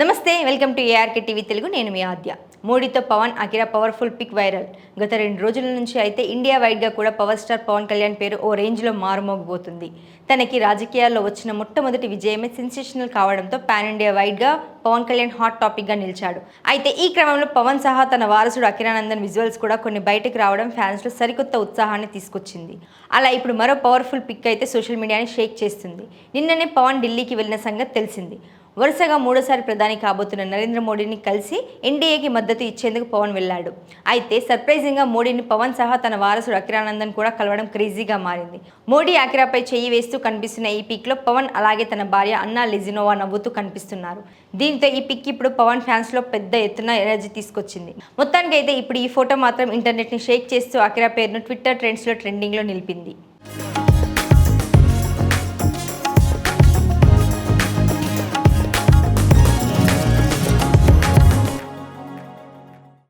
నమస్తే welcome to ARK TV Telugu. నేను మీ ఆద్య. మోడీతో Pawan Akira powerful pic viral. గత రెండు రోజుల నుంచి అయితే ఇండియా వైడ్గా కూడా పవర్ స్టార్ పవన్ కళ్యాణ్ పేరు ఓ రేంజ్లో మారుమోగిపోతుంది తనకి రాజకీయాల్లో వచ్చిన మొట్టమొదటి విజయమే సెన్సేషనల్ కావడంతో పాన్ ఇండియా వైడ్గా పవన్ కళ్యాణ్ హాట్ టాపిక్గా నిలిచాడు. అయితే ఈ క్రమంలో పవన్ సహా తన వారసుడు అకిరానందన్ విజువల్స్ కూడా కొన్ని బయటకు రావడం ఫ్యాన్స్లో సరికొత్త ఉత్సాహాన్ని తీసుకొచ్చింది. అలా ఇప్పుడు మరో పవర్ఫుల్ పిక్ అయితే సోషల్ మీడియాని షేక్ చేస్తుంది. నిన్ననే పవన్ ఢిల్లీకి వెళ్ళిన సంగతి తెలిసింది. వరుసగా మూడోసారి ప్రధాని కాబోతున్న నరేంద్ర మోడీని కలిసి ఎన్డీఏకి మద్దతు ఇచ్చేందుకు పవన్ వెళ్ళాడు. అయితే సర్ప్రైజింగ్గా మోడీని పవన్ సహా తన వారసుడు అకిరానందన్ కూడా కలవడం క్రేజీగా మారింది. మోడీ అకిరాపై చెయ్యి వేస్తూ కనిపిస్తున్న ఈ పిక్లో పవన్ అలాగే తన భార్య అన్నా లిజినోవా నవ్వుతూ కనిపిస్తున్నారు. దీంతో ఈ పిక్ ఇప్పుడు పవన్ ఫ్యాన్స్లో పెద్ద ఎత్తున ఎనర్జీ తీసుకొచ్చింది. మొత్తానికైతే ఇప్పుడు ఈ ఫోటో మాత్రం ఇంటర్నెట్ని షేక్ చేస్తూ అఖిరా పేరును ట్విట్టర్ ట్రెండ్స్లో ట్రెండింగ్లో నిలిపింది.